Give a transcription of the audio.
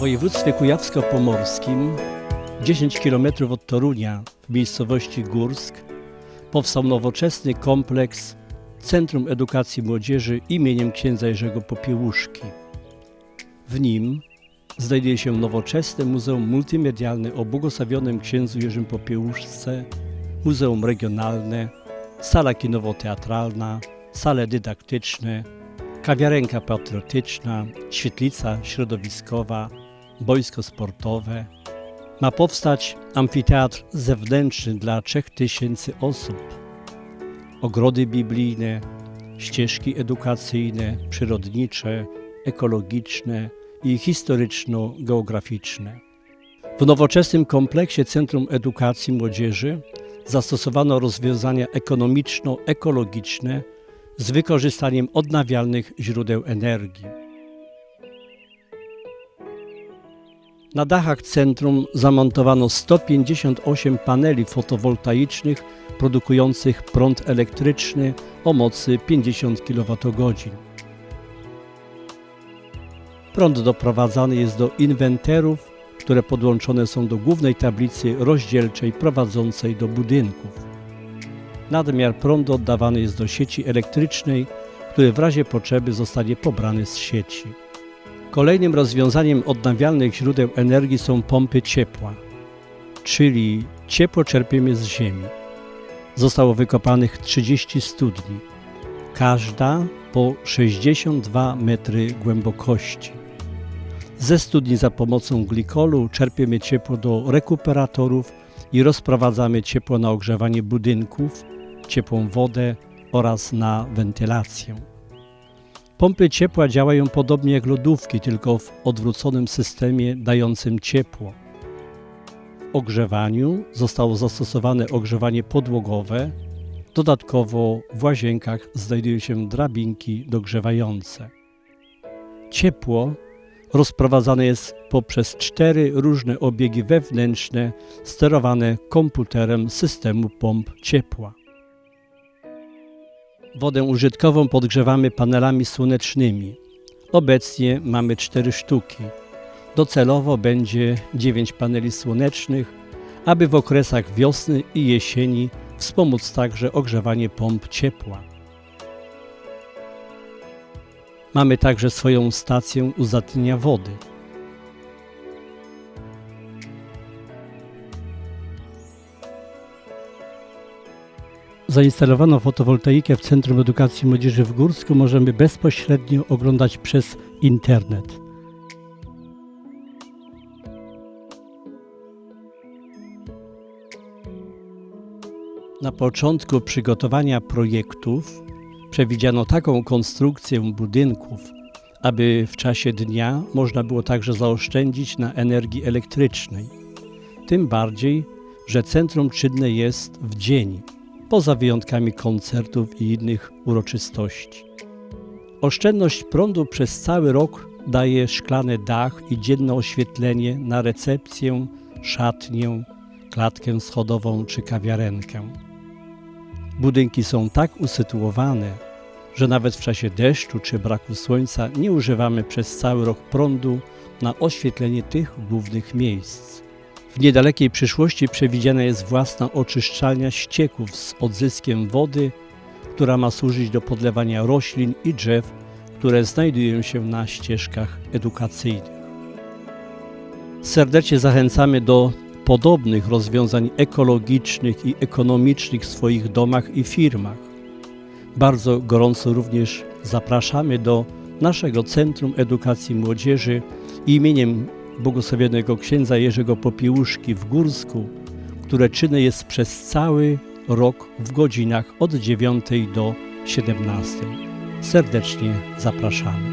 województwie kujawsko-pomorskim, 10 km od Torunia, w miejscowości Górsk, powstał nowoczesny kompleks Centrum Edukacji Młodzieży imieniem księdza Jerzego Popiełuszki. W nim znajduje się nowoczesne Muzeum Multimedialne o błogosławionym księdzu Jerzym Popiełuszce, Muzeum Regionalne, sala kinowo-teatralna, sale dydaktyczne, kawiarenka patriotyczna, świetlica środowiskowa, boisko sportowe. Ma powstać amfiteatr zewnętrzny dla 3000 osób. Ogrody biblijne, ścieżki edukacyjne, przyrodnicze, ekologiczne i historyczno-geograficzne. W nowoczesnym kompleksie Centrum Edukacji Młodzieży zastosowano rozwiązania ekonomiczno-ekologiczne z wykorzystaniem odnawialnych źródeł energii. Na dachach centrum zamontowano 158 paneli fotowoltaicznych produkujących prąd elektryczny o mocy 50 kWh. Prąd doprowadzany jest do inwenterów, które podłączone są do głównej tablicy rozdzielczej prowadzącej do budynków. Nadmiar prądu oddawany jest do sieci elektrycznej, który w razie potrzeby zostanie pobrany z sieci. Kolejnym rozwiązaniem odnawialnych źródeł energii są pompy ciepła, czyli ciepło czerpiemy z ziemi. Zostało wykopanych 30 studni, każda po 62 metry głębokości. Ze studni za pomocą glikolu czerpiemy ciepło do rekuperatorów i rozprowadzamy ciepło na ogrzewanie budynków, ciepłą wodę oraz na wentylację. Pompy ciepła działają podobnie jak lodówki, tylko w odwróconym systemie dającym ciepło. W ogrzewaniu zostało zastosowane ogrzewanie podłogowe. Dodatkowo w łazienkach znajdują się drabinki dogrzewające. Ciepło rozprowadzane jest poprzez cztery różne obiegi wewnętrzne sterowane komputerem systemu pomp ciepła. Wodę użytkową podgrzewamy panelami słonecznymi. Obecnie mamy cztery sztuki. Docelowo będzie 9 paneli słonecznych, aby w okresach wiosny i jesieni wspomóc także ogrzewanie pomp ciepła. Mamy także swoją stację uzatnienia wody. Zainstalowano fotowoltaikę w Centrum Edukacji Młodzieży w Górsku. Możemy bezpośrednio oglądać przez internet. Na początku przygotowania projektów przewidziano taką konstrukcję budynków, aby w czasie dnia można było także zaoszczędzić na energii elektrycznej. Tym bardziej, że centrum czynne jest w dzień, poza wyjątkami koncertów i innych uroczystości. Oszczędność prądu przez cały rok daje szklany dach i dzienne oświetlenie na recepcję, szatnię, klatkę schodową czy kawiarenkę. Budynki są tak usytuowane, że nawet w czasie deszczu czy braku słońca nie używamy przez cały rok prądu na oświetlenie tych głównych miejsc. W niedalekiej przyszłości przewidziana jest własna oczyszczalnia ścieków z odzyskiem wody, która ma służyć do podlewania roślin i drzew, które znajdują się na ścieżkach edukacyjnych. Serdecznie zachęcamy do podobnych rozwiązań ekologicznych i ekonomicznych w swoich domach i firmach. Bardzo gorąco również zapraszamy do naszego Centrum Edukacji Młodzieży imieniem błogosławionego księdza Jerzego Popiełuszki w Górsku, które czynne jest przez cały rok w godzinach od 9 do 17. Serdecznie zapraszamy.